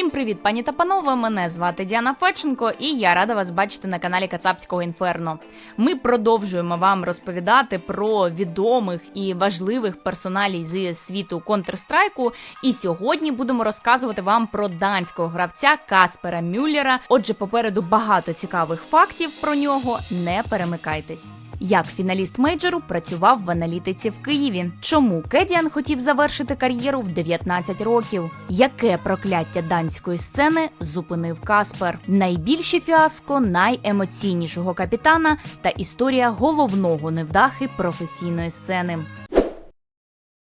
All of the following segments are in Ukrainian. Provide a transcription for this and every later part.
Всім привіт, пані та панове! Мене звати Діана Феченко, і я рада вас бачити на каналі Кацапського інферно. Ми продовжуємо вам розповідати про відомих і важливих персоналій з світу Counter-Strike. І сьогодні будемо розказувати вам про данського гравця Каспера Мюллера. Отже, попереду багато цікавих фактів про нього. Не перемикайтесь. Як фіналіст мейджору працював в аналітиці в Києві? Чому Кедіан хотів завершити кар'єру в 19 років? Яке прокляття данської сцени зупинив Каспер? Найбільше фіаско найемоційнішого капітана та історія головного невдахи професійної сцени.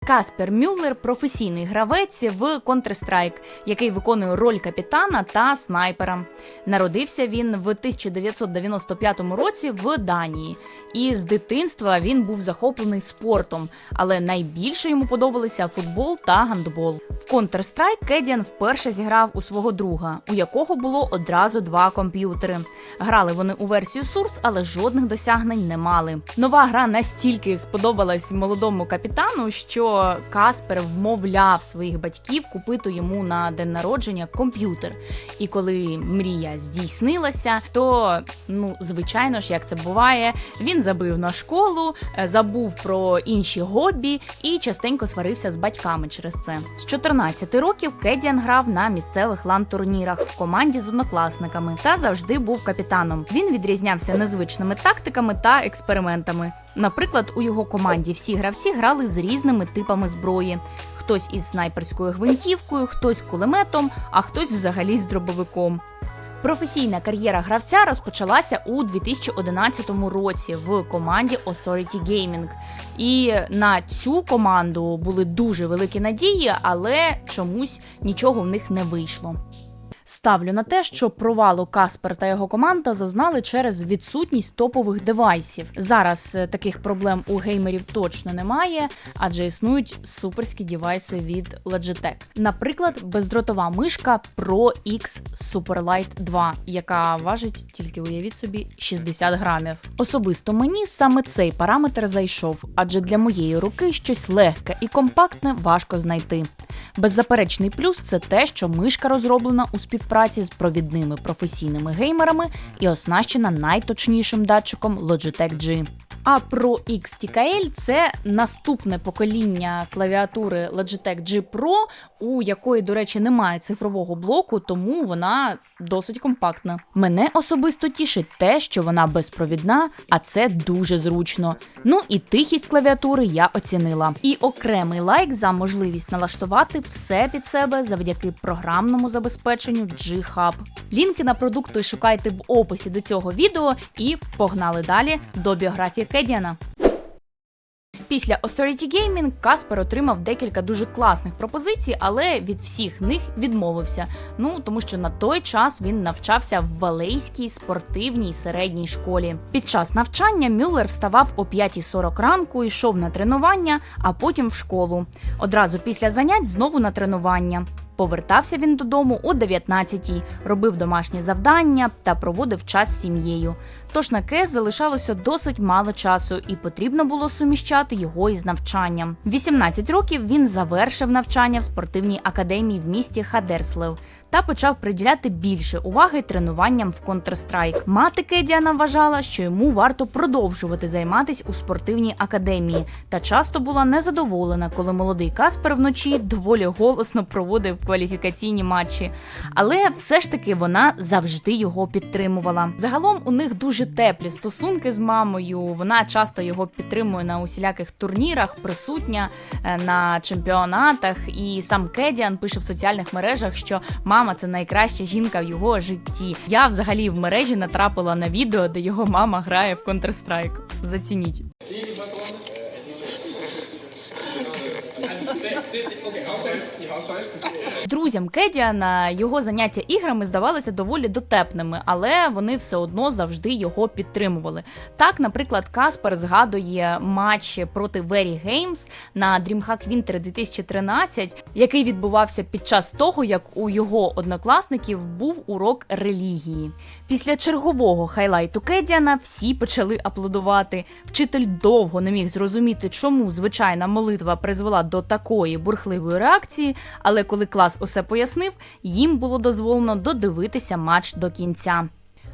Каспер Мюллер професійний гравець в Counter-Strike, який виконує роль капітана та снайпера. Народився він в 1995 році в Данії, і з дитинства він був захоплений спортом, але найбільше йому подобалися футбол та гандбол. В Counter-Strike Кедіан вперше зіграв у свого друга, у якого було одразу два комп'ютери. Грали вони у версію Source, але жодних досягнень не мали. Нова гра настільки сподобалась молодому капітану, що Каспер вмовляв своїх батьків купити йому на день народження комп'ютер. І коли мрія здійснилася, то ну звичайно ж, як це буває, він забив на школу, е, забув про інші хобі і частенько сварився з батьками через це. З 14 років Кедіан грав на місцевих лан-турнірах в команді з однокласниками та завжди був капітаном. Він відрізнявся незвичними тактиками та експериментами. Наприклад, у його команді всі гравці грали з різними типами зброї. Хтось із снайперською гвинтівкою, хтось кулеметом, а хтось взагалі з дробовиком. Професійна кар'єра гравця розпочалася у 2011 році в команді Authority Gaming. І на цю команду були дуже великі надії, але чомусь нічого в них не вийшло. Ставлю на те, що провалу Каспер та його команда зазнали через відсутність топових девайсів. Зараз е, таких проблем у геймерів точно немає, адже існують суперські девайси від Logitech. Наприклад, бездротова мишка Pro X Superlight 2, яка важить тільки уявіть собі 60 грамів. Особисто мені саме цей параметр зайшов, адже для моєї руки щось легке і компактне важко знайти. Беззаперечний плюс це те, що мишка розроблена у співпраці з провідними професійними геймерами і оснащена найточнішим датчиком Logitech G. А Pro X TKL – це наступне покоління клавіатури Logitech G Pro, у якої, до речі, немає цифрового блоку, тому вона досить компактна. Мене особисто тішить те, що вона безпровідна, а це дуже зручно. Ну і тихість клавіатури я оцінила. І окремий лайк за можливість налаштувати все під себе завдяки програмному забезпеченню G-Hub. Лінки на продукти шукайте в описі до цього відео і погнали далі до біографії Кедіана. Після Authority Gaming Каспер отримав декілька дуже класних пропозицій, але від всіх них відмовився. Ну тому що на той час він навчався в Валейській спортивній середній школі. Під час навчання Мюллер вставав о 5.40 ранку, йшов на тренування, а потім в школу. Одразу після занять знову на тренування. Повертався він додому о 19-й, робив домашні завдання та проводив час з сім'єю. Тож на КЕС залишалося досить мало часу, і потрібно було суміщати його із навчанням. 18 років він завершив навчання в спортивній академії в місті Хадерслев та почав приділяти більше уваги тренуванням в Counter-Strike. Мати Кедіана вважала, що йому варто продовжувати займатися у спортивній академії, та часто була незадоволена, коли молодий Каспер вночі доволі голосно проводив кваліфікаційні матчі. Але все ж таки вона завжди його підтримувала. Загалом у них дуже теплі стосунки з мамою. Вона часто його підтримує на усіляких турнірах, присутня е, на чемпіонатах. І сам Кедіан пише в соціальних мережах, що мама це найкраща жінка в його житті. Я взагалі в мережі натрапила на відео, де його мама грає в Counter-Strike. Зацініть. Друзям Кедіана його заняття іграми здавалися доволі дотепними, але вони все одно завжди його підтримували. Так, наприклад, Каспер згадує матч проти Very Games на DreamHack Winter 2013, який відбувався під час того, як у його однокласників був урок релігії. Після чергового хайлайту Кедіана всі почали аплодувати. Вчитель довго не міг зрозуміти, чому звичайна молитва призвела до такої бурхливої реакції, але коли клас усе пояснив, їм було дозволено додивитися матч до кінця.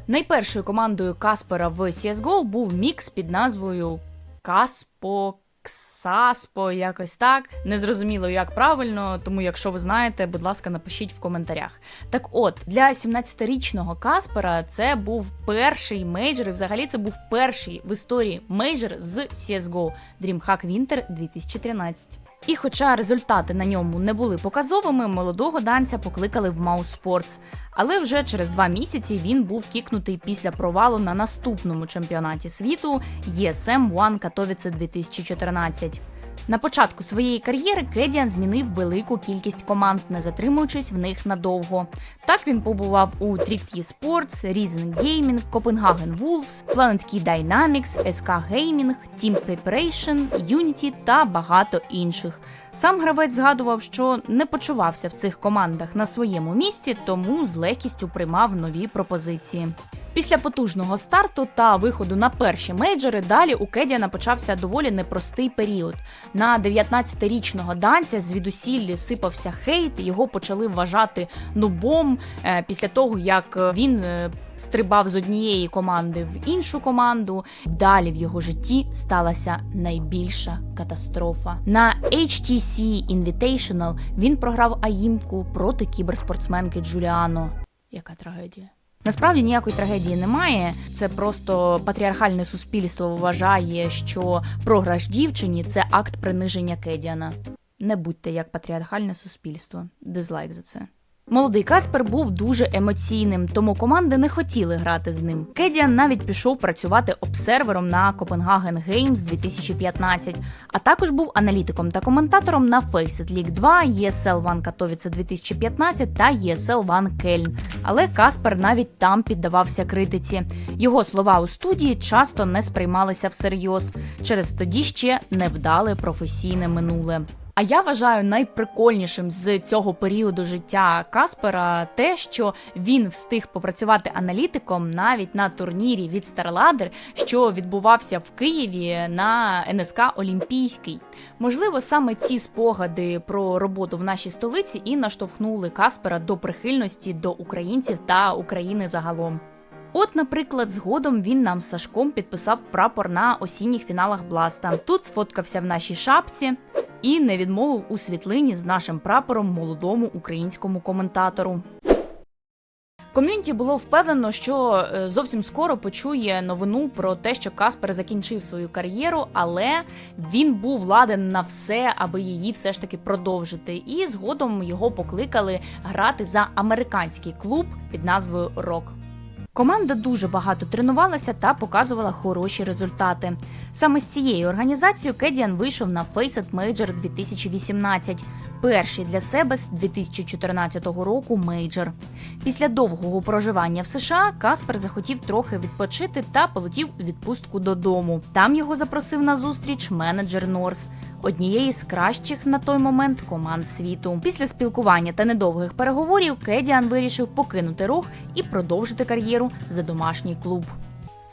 Найпершою командою Каспера в CSGO був мікс під назвою Каспо. Ксаспо, якось так. Незрозуміло, як правильно, тому якщо ви знаєте, будь ласка, напишіть в коментарях. Так от, для 17-річного Каспера це був перший мейджор, і взагалі це був перший в історії мейджор з CSGO DreamHack Winter 2013. І хоча результати на ньому не були показовими, молодого данця покликали в Маус Sports. Але вже через два місяці він був кікнутий після провалу на наступному чемпіонаті світу ESM One Катовіце 2014. На початку своєї кар'єри Кедіан змінив велику кількість команд, не затримуючись в них надовго. Так він побував у Trick Sports, Reason Gaming, Copenhagen Wolves, Planet Key Dynamics, SK Gaming, Team Preparation, Unity та багато інших. Сам гравець згадував, що не почувався в цих командах на своєму місці, тому з легкістю приймав нові пропозиції. Після потужного старту та виходу на перші мейджори далі у Кедіана почався доволі непростий період. На 19-річного данця звідусіль сипався хейт, його почали вважати нубом е, після того, як він е, стрибав з однієї команди в іншу команду. Далі в його житті сталася найбільша катастрофа. На HTC Invitational він програв аїмку проти кіберспортсменки Джуліано. Яка трагедія? Насправді ніякої трагедії немає. Це просто патріархальне суспільство вважає, що програш дівчині це акт приниження Кедіана. Не будьте як патріархальне суспільство. Дизлайк за це. Молодий Каспер був дуже емоційним, тому команди не хотіли грати з ним. Кедіан навіть пішов працювати обсервером на Copenhagen Games 2015, а також був аналітиком та коментатором на Faceit League 2, ESL One Katowice 2015 та ESL One Кельн. Але Каспер навіть там піддавався критиці. Його слова у студії часто не сприймалися всерйоз через тоді ще невдале професійне минуле. А я вважаю найприкольнішим з цього періоду життя Каспера те, що він встиг попрацювати аналітиком навіть на турнірі від StarLadder, що відбувався в Києві на НСК Олімпійський. Можливо, саме ці спогади про роботу в нашій столиці і наштовхнули Каспера до прихильності до українців та України загалом. От, наприклад, згодом він нам з Сашком підписав прапор на осінніх фіналах Бласта. Тут сфоткався в нашій шапці і не відмовив у світлині з нашим прапором молодому українському коментатору. Ком'юніті було впевнено, що е, зовсім скоро почує новину про те, що Каспер закінчив свою кар'єру, але він був ладен на все, аби її все ж таки продовжити. І згодом його покликали грати за американський клуб під назвою Рок. Команда дуже багато тренувалася та показувала хороші результати. Саме з цією організацією Кедіан вийшов на Faceit Major 2018, перший для себе з 2014 року мейджор. Після довгого проживання в США Каспер захотів трохи відпочити та полетів у відпустку додому. Там його запросив на зустріч менеджер Норс однієї з кращих на той момент команд світу. Після спілкування та недовгих переговорів Кедіан вирішив покинути рух і продовжити кар'єру за домашній клуб.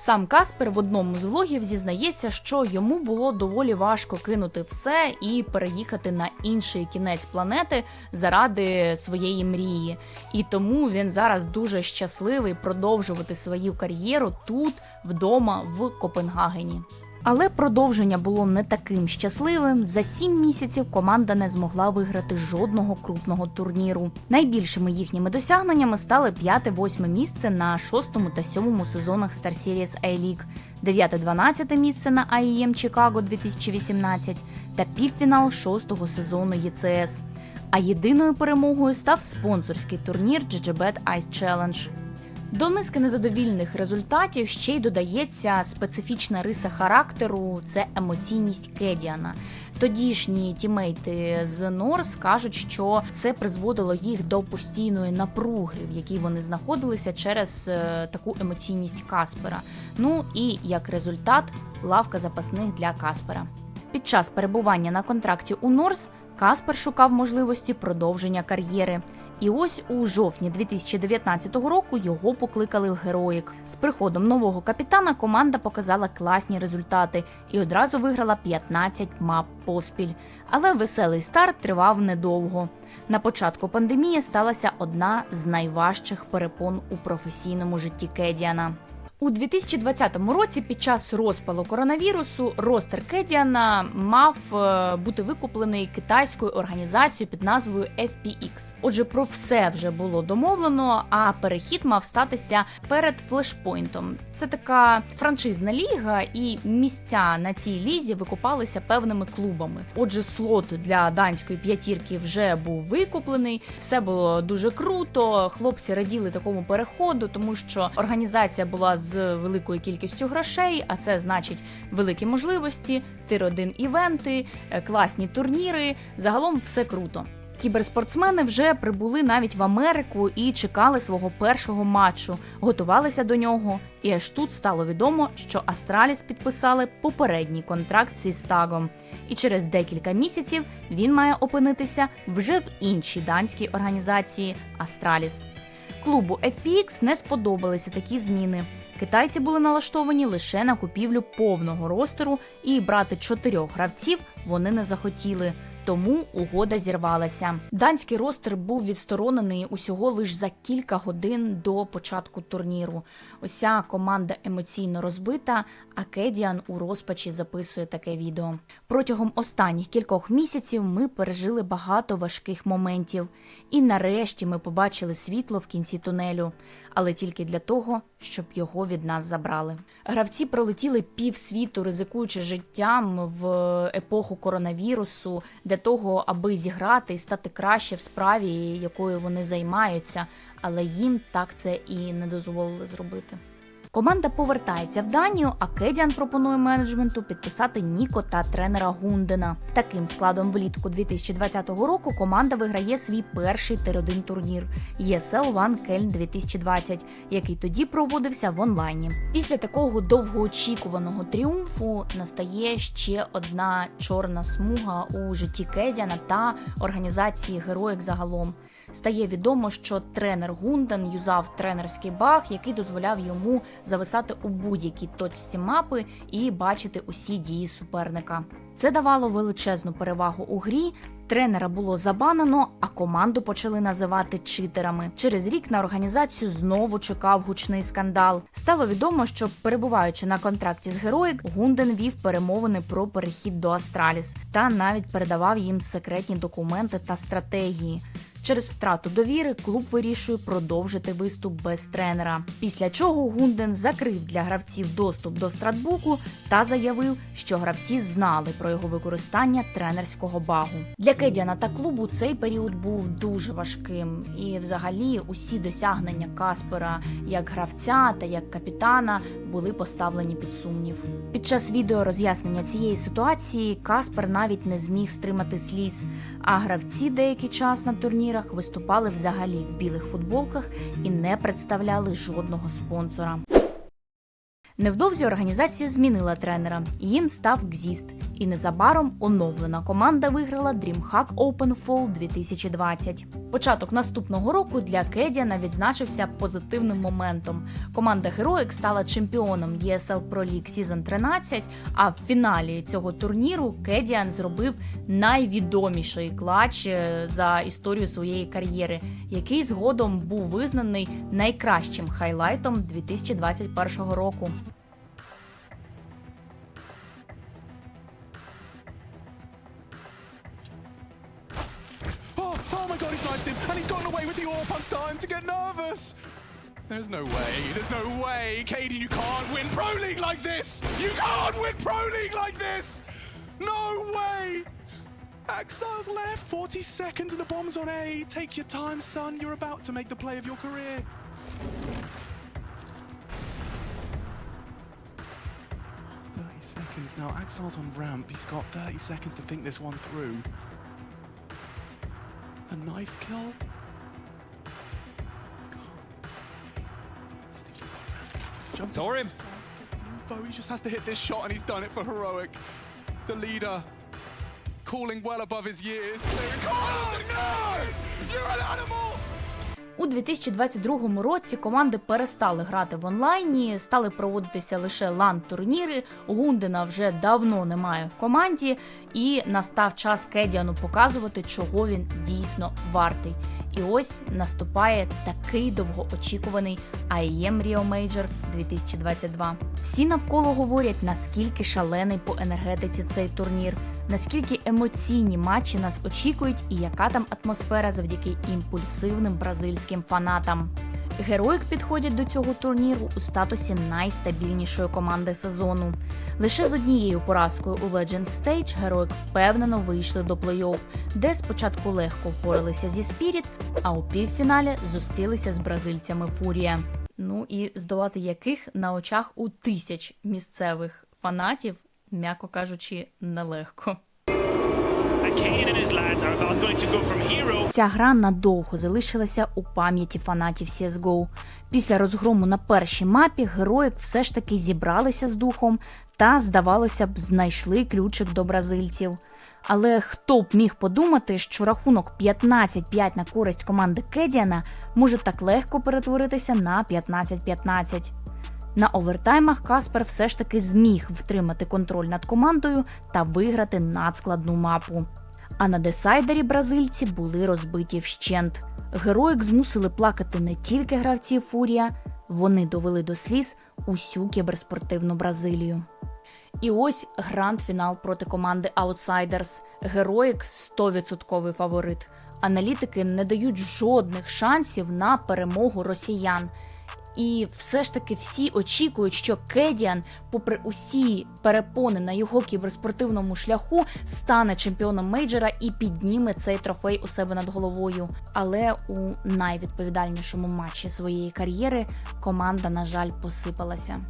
Сам Каспер в одному з влогів зізнається, що йому було доволі важко кинути все і переїхати на інший кінець планети заради своєї мрії. І тому він зараз дуже щасливий продовжувати свою кар'єру тут, вдома, в Копенгагені. Але продовження було не таким щасливим. За сім місяців команда не змогла виграти жодного крупного турніру. Найбільшими їхніми досягненнями стали п'яте-восьме місце на шостому та сьомому сезонах Star Series A-League, дев'яте-дванадцяте місце на AEM Chicago 2018 та півфінал шостого сезону ЄЦС. А єдиною перемогою став спонсорський турнір GGBet Ice Challenge. До низки незадовільних результатів ще й додається специфічна риса характеру це емоційність Кедіана. Тодішні тімейти з Норс кажуть, що це призводило їх до постійної напруги, в якій вони знаходилися через е, таку емоційність Каспера. Ну і як результат, лавка запасних для Каспера. Під час перебування на контракті у Норс Каспер шукав можливості продовження кар'єри І ось у жовтні 2019 року його покликали в героїк. З приходом нового капітана команда показала класні результати і одразу виграла 15 мап поспіль. Але веселий старт тривав недовго. На початку пандемії сталася одна з найважчих перепон у професійному житті Кедіана. У 2020 році, під час розпалу коронавірусу, ростер Кедіана мав е, бути викуплений китайською організацією під назвою FPX. Отже, про все вже було домовлено. А перехід мав статися перед флешпойнтом. Це така франшизна ліга, і місця на цій лізі викупалися певними клубами. Отже, слот для данської п'ятірки вже був викуплений. Все було дуже круто. Хлопці раділи такому переходу, тому що організація була з великою кількістю грошей, а це значить великі можливості, тир 1 івенти, е, класні турніри. Загалом все круто. Кіберспортсмени вже прибули навіть в Америку і чекали свого першого матчу, готувалися до нього. І аж тут стало відомо, що Астраліс підписали попередній контракт зі Стагом. І через декілька місяців він має опинитися вже в іншій данській організації Астраліс. Клубу FPX не сподобалися такі зміни. Китайці були налаштовані лише на купівлю повного ростеру, і брати чотирьох гравців вони не захотіли. Тому угода зірвалася. Данський ростер був відсторонений усього лише за кілька годин до початку турніру. Уся команда емоційно розбита, а Кедіан у розпачі записує таке відео. Протягом останніх кількох місяців ми пережили багато важких моментів, і нарешті ми побачили світло в кінці тунелю, але тільки для того, щоб його від нас забрали. Гравці пролетіли пів світу, ризикуючи життям в епоху коронавірусу для того, аби зіграти і стати краще в справі, якою вони займаються, але їм так це і не дозволили зробити. Команда повертається в Данію, а Кедіан пропонує менеджменту підписати Ніко та тренера Гундена. Таким складом влітку 2020 року команда виграє свій перший тир-1 турнір ESL One Кельн 2020, який тоді проводився в онлайні. Після такого довгоочікуваного тріумфу настає ще одна чорна смуга у житті Кедіана та організації Героїк загалом. Стає відомо, що тренер Гунден юзав тренерський баг, який дозволяв йому зависати у будь-якій точці мапи і бачити усі дії суперника. Це давало величезну перевагу у грі. Тренера було забанено, а команду почали називати читерами. Через рік на організацію знову чекав гучний скандал. Стало відомо, що перебуваючи на контракті з Героїк, Гунден вів перемовини про перехід до Астраліс та навіть передавав їм секретні документи та стратегії. Через втрату довіри клуб вирішує продовжити виступ без тренера. Після чого Гунден закрив для гравців доступ до стратбуку та заявив, що гравці знали про його використання тренерського багу. Для Кедіана та клубу цей період був дуже важким, і взагалі усі досягнення Каспера як гравця та як капітана були поставлені під сумнів. Під час відео роз'яснення цієї ситуації Каспер навіть не зміг стримати сліз, а гравці деякий час на турнірах виступали взагалі в білих футболках і не представляли жодного спонсора. Невдовзі організація змінила тренера. Їм став Гзіст, і незабаром оновлена команда виграла DreamHack Open Fall 2020. Початок наступного року для Кедіана відзначився позитивним моментом. Команда Heroic стала чемпіоном ESL Pro League Season 13, а в фіналі цього турніру Кедіан зробив найвідоміший клач е, за історію своєї кар'єри, який згодом був визнаний найкращим хайлайтом 2021 року. AWP. I'm starting to get nervous. There's no way, there's no way. Katie, you can't win Pro League like this! You can't win Pro League like this! No way! Exiles left, 40 seconds and the bomb's on A. Take your time, son. You're about to make the play of your career. Seconds now. Exile's on ramp. He's got 30 seconds to think this one through. A knife kill? Saw him. info. He just has to hit this shot and he's done it for Heroic. The leader calling well above his years. Oh no! You're an animal! У 2022 році команди перестали грати в онлайні, стали проводитися лише лан-турніри. Гундена вже давно немає в команді, і настав час Кедіану показувати, чого він дійсно вартий. І ось наступає такий довгоочікуваний IEM Rio Major 2022. Всі навколо говорять, наскільки шалений по енергетиці цей турнір, наскільки емоційні матчі нас очікують, і яка там атмосфера завдяки імпульсивним бразильським фанатам. Героїк підходять до цього турніру у статусі найстабільнішої команди сезону. Лише з однією поразкою у Legends Stage Героїк впевнено вийшли до плей-офф, де спочатку легко впоралися зі Спіріт, а у півфіналі зустрілися з бразильцями Фурія. Ну і здолати яких на очах у тисяч місцевих фанатів, м'яко кажучи, нелегко. Ця гра надовго залишилася у пам'яті фанатів CSGO. Після розгрому на першій мапі герої все ж таки зібралися з духом та, здавалося б, знайшли ключик до бразильців. Але хто б міг подумати, що рахунок 15-5 на користь команди Кедіана може так легко перетворитися на 15-15. На овертаймах Каспер все ж таки зміг втримати контроль над командою та виграти надскладну мапу. А на десайдері бразильці були розбиті вщент. Героїк змусили плакати не тільки гравців Фурія, вони довели до сліз усю кіберспортивну Бразилію. І ось гранд-фінал проти команди Outsiders. Героїк 100% фаворит. Аналітики не дають жодних шансів на перемогу росіян. І все ж таки всі очікують, що Кедіан, попри усі перепони на його кіберспортивному шляху, стане чемпіоном мейджора і підніме цей трофей у себе над головою. Але у найвідповідальнішому матчі своєї кар'єри команда, на жаль, посипалася.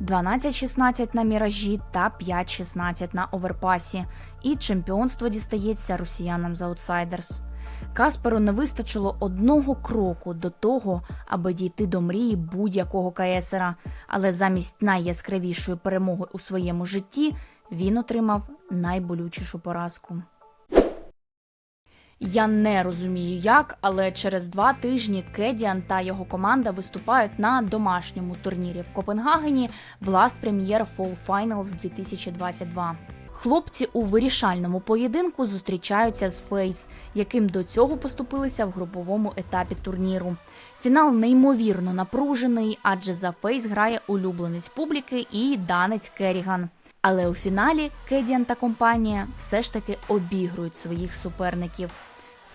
12-16 на міражі та 5-16 на оверпасі, і чемпіонство дістається росіянам з Outsiders. Касперу не вистачило одного кроку до того, аби дійти до мрії будь-якого каесера, але замість найяскравішої перемоги у своєму житті він отримав найболючішу поразку. Я не розумію як, але через два тижні Кедіан та його команда виступають на домашньому турнірі в Копенгагені Blast Premier Fall Finals 2022. Хлопці у вирішальному поєдинку зустрічаються з Фейс, яким до цього поступилися в груповому етапі турніру. Фінал неймовірно напружений, адже за Фейс грає улюбленець публіки і данець Керіган. Але у фіналі Кедіан та компанія все ж таки обігрують своїх суперників.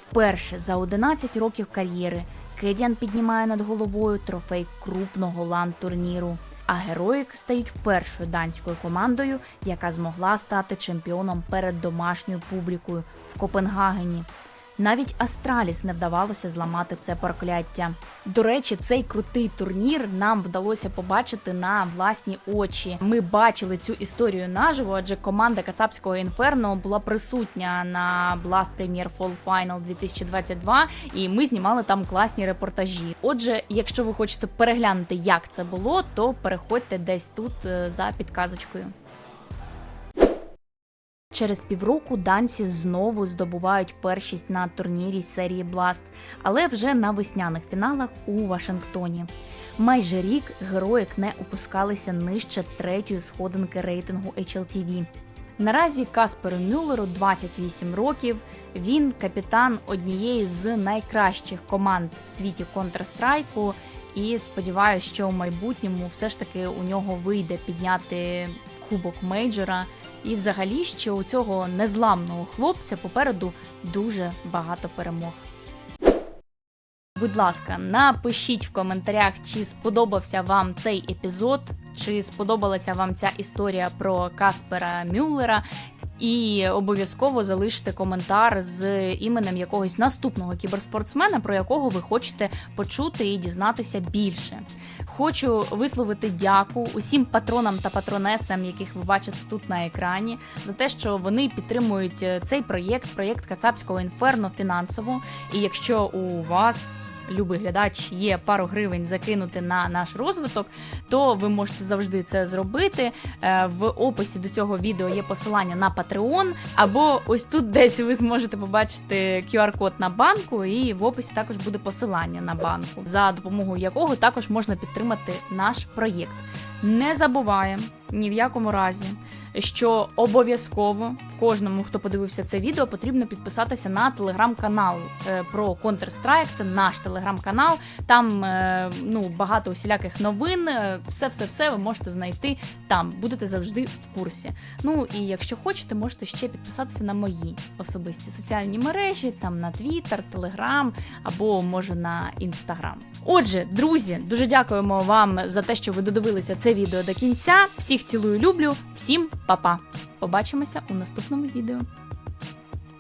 Вперше за 11 років кар'єри Кедіан піднімає над головою трофей крупного лан-турніру. А Героїк стають першою данською командою, яка змогла стати чемпіоном перед домашньою публікою в Копенгагені. Навіть Астраліс не вдавалося зламати це прокляття. До речі, цей крутий турнір нам вдалося побачити на власні очі. Ми бачили цю історію наживо, адже команда Кацапського інферно була присутня на Blast Premier Fall Final 2022, і ми знімали там класні репортажі. Отже, якщо ви хочете переглянути, як це було, то переходьте десь тут е, за підказочкою. Через півроку данці знову здобувають першість на турнірі серії Blast, але вже на весняних фіналах у Вашингтоні. Майже рік героїк не опускалися нижче третьої сходинки рейтингу HLTV. Наразі Касперу Мюллеру 28 років. Він капітан однієї з найкращих команд в світі Counter-Strike, і сподіваюся, що в майбутньому все ж таки у нього вийде підняти кубок мейджора. І взагалі, що у цього незламного хлопця попереду дуже багато перемог. Будь ласка, напишіть в коментарях, чи сподобався вам цей епізод, чи сподобалася вам ця історія про Каспера Мюллера. І обов'язково залиште коментар з іменем якогось наступного кіберспортсмена, про якого ви хочете почути і дізнатися більше. Хочу висловити дяку усім патронам та патронесам, яких ви бачите тут на екрані, за те, що вони підтримують цей проєкт, проєкт Кацапського інферно фінансово. І якщо у вас любий глядач, є пару гривень закинути на наш розвиток, то ви можете завжди це зробити. Е, В описі до цього відео є посилання на Patreon, або ось тут десь ви зможете побачити QR-код на банку, і в описі також буде посилання на банку, за допомогою якого також можна підтримати наш проєкт. Не забуваємо ні в якому разі, що обов'язково кожному, хто подивився це відео, потрібно підписатися на телеграм-канал е, про Counter-Strike. Це наш телеграм-канал. Там е, ну багато усіляких новин. Все, все, все ви можете знайти там. Будете завжди в курсі. Ну і якщо хочете, можете ще підписатися на мої особисті соціальні мережі, там на Twitter, Telegram або може на Instagram. Отже, друзі, дуже дякуємо вам за те, що ви додивилися це відео до кінця. Всіх цілую, люблю, всім па-па. Побачимося у наступному відео.